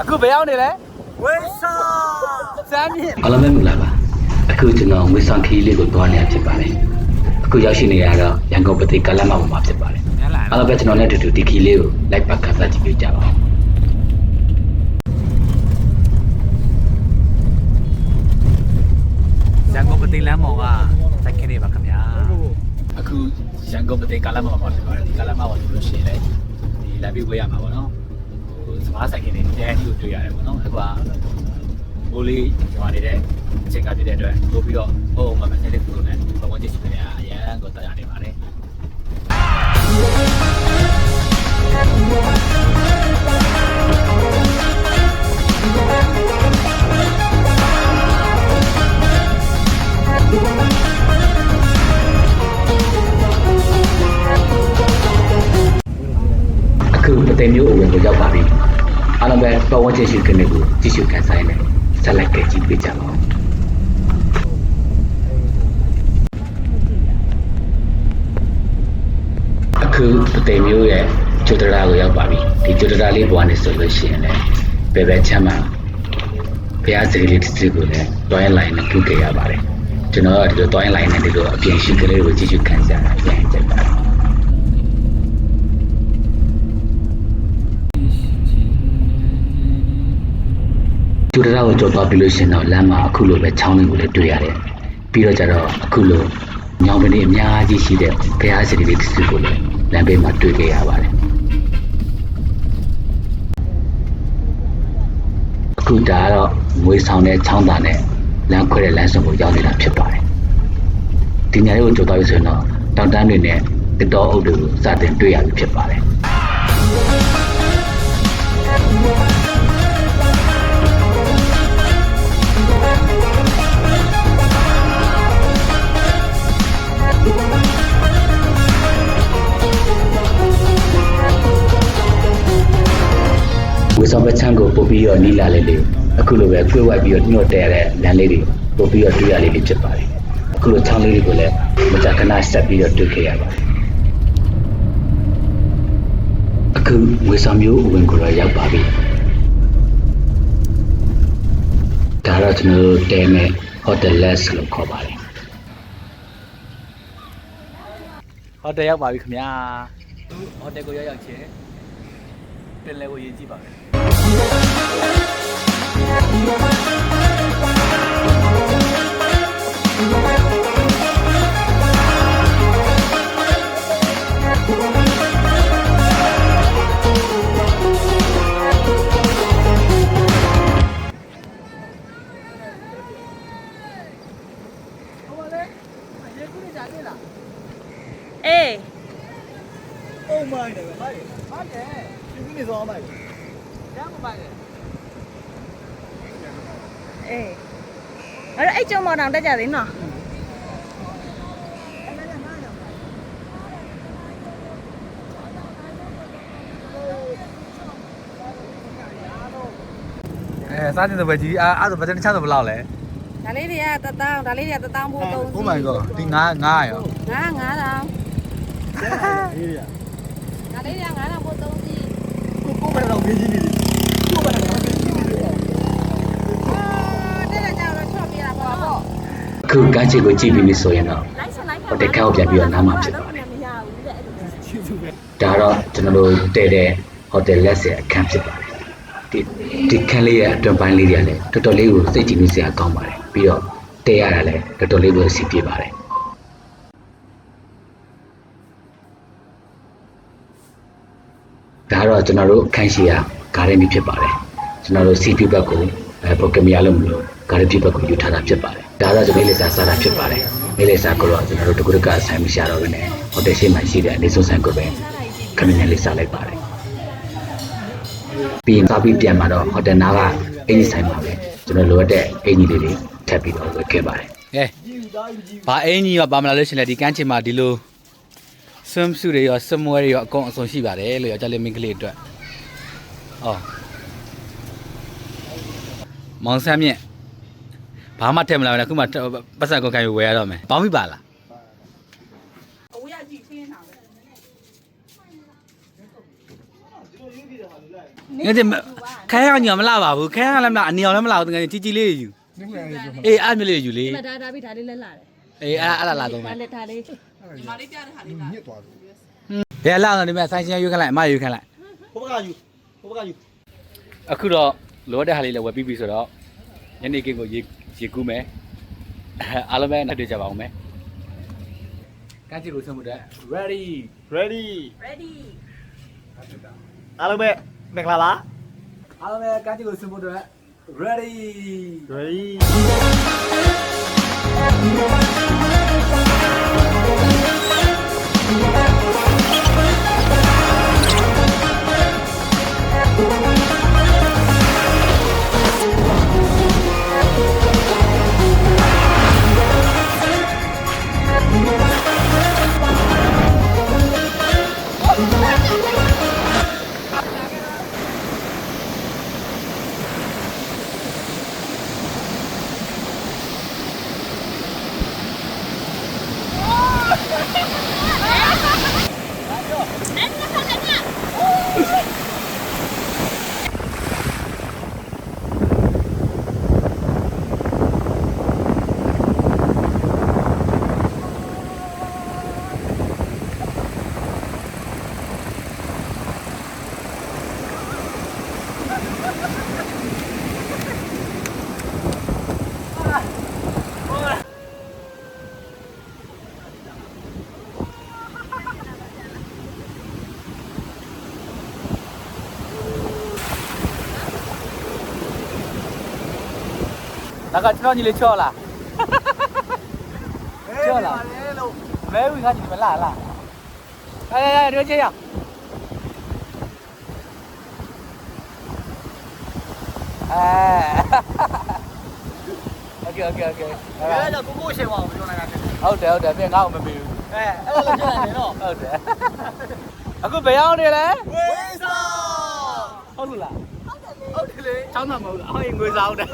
အခုဘယ်ရောက်နေလဲဝိဆာစမ်းမြင့်အားလုံးပဲမင်္ဂလာပါအခုကျွန်တော်ငွေဆောင်ခီးလေးကိုတွားနေတာဖြစ်ပါတယ်အခုရောက်ရှိနေရတော့ရန်ကုန်ပသိကလမ်းမပေါ်မှာဖြစ်ပါတယ်ညလာအားလုံးပဲကျွန်တော်နဲ့အတူတူဒီခီးလေးကိုလိုက်ပါကစားကြည့်ပေးကြပါဦးရန်ကုန်ပသိလမ်းမောင်ကစိုက်ခင်းနေပါခင်ဗျာအခုရန်ကုန်ပသိကလမ်းမောင်မှာဖြစ်ပါတယ်ဒီကလမ်းမောင်ကိုလို့ရှိရင်လည်းဒီလမ်းပြေးဝေးရမှာပေါ့နော် ဟိုစမားစိုက်ခင်းနေတဲအကြီးကိုတွေ့ရတယ်ပေါ့နော်အခုကဘိုးလေးကျွာနေတဲ့အချိန်ကပြည့်တဲ့အတွက်ပို့ပြီးတော့ဟိုမှာမဆက်တဲ့ပူလို့နဲ့ဘဝချင်းရှိနေရအရန်ကိုတရားနေပါတယ်အခုပသိမ်မျိုးအဝင်ကိုရောက်ပါပြီ အားလုံးပဲပတ်ဝန်းကျင်ရှိခင်းလေးကိုကြည့်ရှုခန်းစားနေဆက်လိုက်ကကြည့်ပေးကြပါဦးအခုပသိမ်မျိုးရဲ့ကျိုတရာကိုရောက်ပါပြီဒီကျိုတရာလေးဘွားနေဆိုလို့ရှိရင်လည်းဘယ်ပဲချမ်းမှာဘုရားစကလေးတစ်စစ်ကိုလည်းတွိုင်းလိုင်းနဲ့ပြုခဲ့ရပါတယ်ကျွန်တော်ကဒီလိုတွိုင်းလိုင်းနဲ့ဒီလိုအပြင်ရှိကလေးကိုကြည့်ရှုခန်းစားတာပြန်ကြိုက်ပါ တယ်ကျူတရာကိုကြော်သွားပြီးလို့ရှရင်တော့လမ်းမှာအခုလိုပဲချောင်းလေးကိုလည်းတွေ့ရတယ်ပြီးတော့ကျတော့အခုလိုညောင်ပင်တွေအများကြီးရှိတဲ့ဘုရားစရီလေးတစ်စုကိုလည်းလမ်းဘေးမှာတွေ့ခဲ့ရပါတယ်အခုဒါကတော့ငွေဆောင်တဲ့ချောင်းသားနဲ့လမ်းခွဲတဲ့လမ်းစုံကိုရောက်နေတာဖြစ်ပါတယ်ဒီညလေးကိုကြော်သွားပြီဆိုရင်တော့တောင်တန်းတွေနဲ့တစ်တော်အုပ်တွေကိုစတင်တွေ့ရပြီဖြစ်ပါတယ် ပချမ်းကိုပို့ပြီးတော့နီးလာလေးလေးအခုလိုပဲကွေ့ဝိုက်ပြီးတော့ညှို့တဲတဲ့လမ်းလေးတွေပို့ပြီးတော့တွေ့ရလေးတွေဖြစ်ပါတယ်အခုလိုချောင်းလေးတွေကိုလည်းမကြာခဏဆက်ပြီးတော့တွေ့ခဲ့ရပါတယ်အခုဝေဆောင်မျိုးဝင်ကိုတော့ရောက်ပါပြီဒါတော့ကျွန်တော်တို့တဲမဲ့ Hotel Less လို့ခေါ်ပါတယ်ဟိုတယ်ရောက်ပါပြီခင်ဗျာဟိုတယ်ကိုရောက်ရောက်ချင်းတင်လဲကိုရေးကြည့်ပါမယ် အေးအုံမိုင်းတယ်ပဲဟုတ်တယ်ဟုတ်တယ်ဒီနေ့သွားမိုင်း ရမ်းမပါနဲ့ အေးအဲ့တော့အဲ့ကျုံမောင်တောင်တက်ကြသေးနော်အဲစားတင်တဲ့ဘက်ကြီးအာအဲ့ဒါဘယ်တန်းချတော့ဘယ်လောက်လဲဒါလေးတွေကတတောင်းဒါလေးတွေကတတောင်းဖို့သုံးစီ Oh my god ဒီ9 9ရောငါးငါးတောင်းအေးရဒါလေးတွေကငါးတောင်းဖို့သုံးစီကိုကိုပဲတော့ခင်းကြီးနေတယ်ကိုပဲတော့ခင်းကြီးနေတယ် အာတဲ့တဲ့ကြောင်တော့ချော့ပြတာပေါ့ပေါ့ အခုကမ်းခြေကိုကြည့်ပြီးပြီဆိုရင်တော့လိုက်စလိုက်ဟိုတယ်ကောက်ပြန်ပြီးတော့နားမှာဖြစ်ပါတယ်မရဘူးတဲ့အဲ့လိုချစ်သူပဲဒါတော့ကျွန်တော်တို့တည်တဲ့ hotel လက်ရဲ့အခန်းဖြစ်ပါတယ်ဒီဒီခန်းလေးရဲ့အတွင်ပိုင်းလေးတွေကလည်းတော်တော်လေးကိုစိတ်ကြည်နူးစရာကောင်းပါတယ်ပြီးတော့တည်ရတာလည်းတော်တော်လေးကိုအဆင်ပြေပါတယ်ဒါတော့ကျွန်တော်တို့အခန်းရှိရာဂါရန်ကြီးဖြစ်ပါတယ်ကျွန်တော်တို့ CPU ဘက်ကိုအဲပရိုဂရမ်မရလို့မလို့ ဂါရန်ကြီးဘက်ကိုယူထားတာဖြစ်ပါတယ်ဒါတော့ကျွန်တော်လေးစာစားတာဖြစ်ပါတယ်လေးစာကိုတော့ကျွန်တော်တို့တကူတကအဆိုင်မရှာတော့ဘဲနဲ့ဟိုတယ်ရှိမှရှိတဲ့အနေဆုံးဆိုင်ကိုပဲခမင်းလေးစားလိုက်ပါတယ်ပြီးရင်သွားပြီးပြန်มาတော့ဟိုတယ်နာကအင်ဂျီဆိုင်မှာပဲကျွန်တော်လိုအပ်တဲ့အင်ဂျီလေးတွေထပ်ပြီးတော့ဝယ်ခဲ့ပါတယ်ကဲဘာအင်းကြီးရောပါမလာလို့ရှရင်လေဒီကန်းချင်မှာဒီလို swim suit တွေရောစမွဲတွေရောအကုန်အစုံရှိပါတယ်လို့ယောက်ျားလေးမိန်းကလေးအတွက်။အော်မောင်ဆမ်းမြင့် ဘာမှထည့်မလာဘူးလားအခုမှပတ်စံကုန်ခံပြီးဝယ်ရတော့မယ်။ပေါင်းပြီပါလားအဝေးကကြည့်ခင်းတာပဲ။ငါတင်သူကခဲရညမလာပါဘူးခဲရလည်းမလာအနီအောင်လည်းမလာဘူးတကယ်ကြီးကြီးလေးယူနင်းလည်းပြောမှာအေးအဲ့မျိုးလေးယူလေမဒါဒါပြီးဒါလေးလဲလာတယ်အေးအဲ့အဲ့လာလာတော့မယ်ဒါလေးဒါလေးညစ်သွားတယ်ဘယ်လာတော့ဒီမဲ့ဆိုင်ရှင်ရွေးခလိုက်အမရွေးခလိုက်ဘုဘကယူဘုဘကယူအခုတော့လိုတဲ့ဟာလေးလည်းဝယ်ပြီးပြီဆိုတော့ညနေခင်းကိုရေ ရေကူးမယ်အားလုံးပဲနောက်တွေ့ကြပါအောင်မယ်ကန်းချီကိုဆွမှုတဲ့ ready ready ready အားလုံးပဲမင်္ဂလာပါအားလုံးပဲကန်းချီကိုဆွမှုတဲ့ ready ready ဒါကကျွန်တော်ညီလေးချော့လားချော့လားမဲဝီခါညီမလားလားအေးအေးတို့ချေရအဲโอเคโอเคโอเค အဲ့ဒါကိုကိုရှေ့ပါအောင်ပြောနေတာဖြစ်တယ် ဟုတ်တယ်ဟုတ်တယ်ပြင်ငါ့ကိုမပြီးဘူး အဲအဲ့ဒါလည်းပြောနေတော့ ဟုတ်တယ်အခုဘယ်ရောက်နေလဲ ဝေးစာ ဟုတ်လို့လား ဟုတ်တယ်လေချောင်းတာမဟုတ်လားဟောရင်ငွေစားဟုတ်တယ်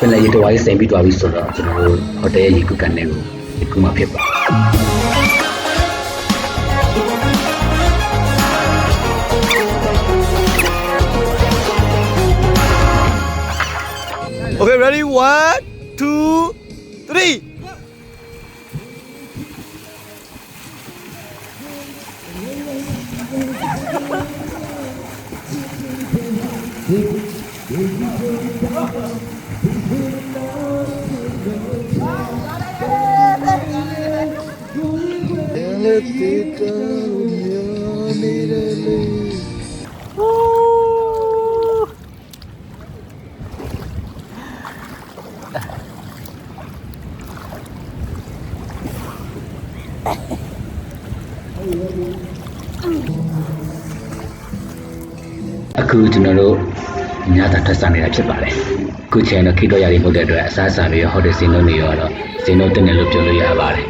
ပြန်လည်းရေတော်ရေးစိန်ပြီးသွားပြီဆိုတော့ကျွန်တော်တို့ဟိုတယ်ရဲ့ရေကူးကန်တဲ့ကိုရေကူးမှာဖြစ်ပါ เค ready 1 2 3 အခုကျွန်တော်တို့ညတာထပ်စားနေတာဖြစ်ပါတယ်အခုချိန်တော့ခိတော့ရည်မဟုတ်တဲ့အတွက်အစားအစာတွေရောဟိုတယ်စင်လုံးတွေရောတော့စင်လုံးတက်နေလို့ပြောလို့ရပါတယ်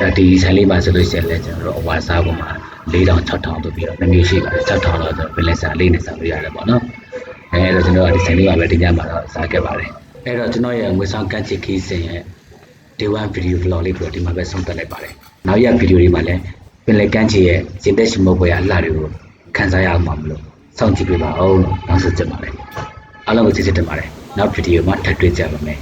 ဒါဒီဆိုင်လေးမှာဆိုလို့ရှိရင်လည်းကျွန်တော်တို့အဝါစားပေါ်မှာ4000 6000တို့ပြီးတော့နှစ်မျိုးရှိပါတယ်6000တော့ဆိုဘယ်လဲစားလေးနဲ့စားလို့ရတယ်ပေါ့နော်အဲအဲ့တော့ကျွန်တော်ကဒီဆိုင်လေးမှာပဲဒီညမှာတော့စားခဲ့ပါတယ်အဲ့တော့ကျွန်တော်ရဲ့ငွေဆောင်ကန့်ချစ်ခီးစဉ်ရဲ့ day one video vlog လေးကိုဒီမှာပဲဆုံးသက်လိုက်ပါတယ်နောက်ရဗီဒီယိုတွေမှာလည်းပင်လယ်ကမ်းခြေရဲ့စင်သက်ရှိမုတ်ပွဲအလှတွေကို ခန်းစားရအောင်မှာမလို့စောင့်ကြည့်ပေးပါဦးလို့နောက်ဆက်ကြပါမယ်အားလုံးကိုကျေးဇူးတင်ပါတယ်နောက်ဗီဒီယိုမှာထပ်တွေ့ကြပါမယ်